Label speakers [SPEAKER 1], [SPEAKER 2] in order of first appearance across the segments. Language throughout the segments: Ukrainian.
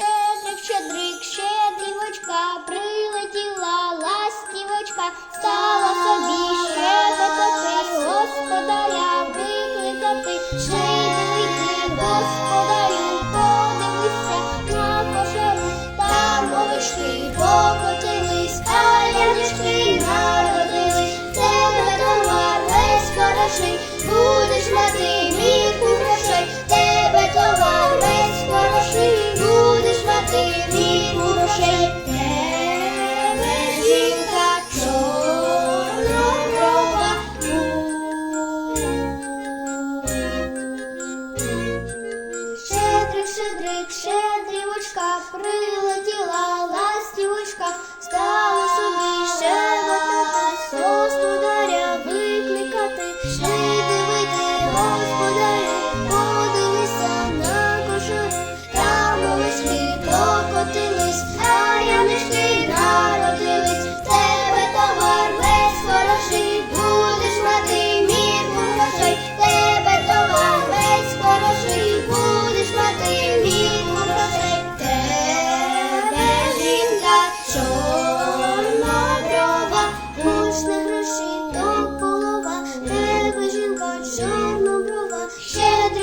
[SPEAKER 1] Щедрик, щедрик, щедрівочка, прилетіла ластівочка, стала собі щебетати, господаря викликати, швидко йти, господарю, подивися на кошеру, там овочки покотились, а янички народились, тебе товар весь хороший.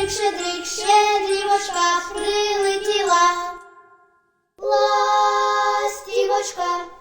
[SPEAKER 1] Щедрик, щедрик, щедрівочка прилетіла, ластівочка.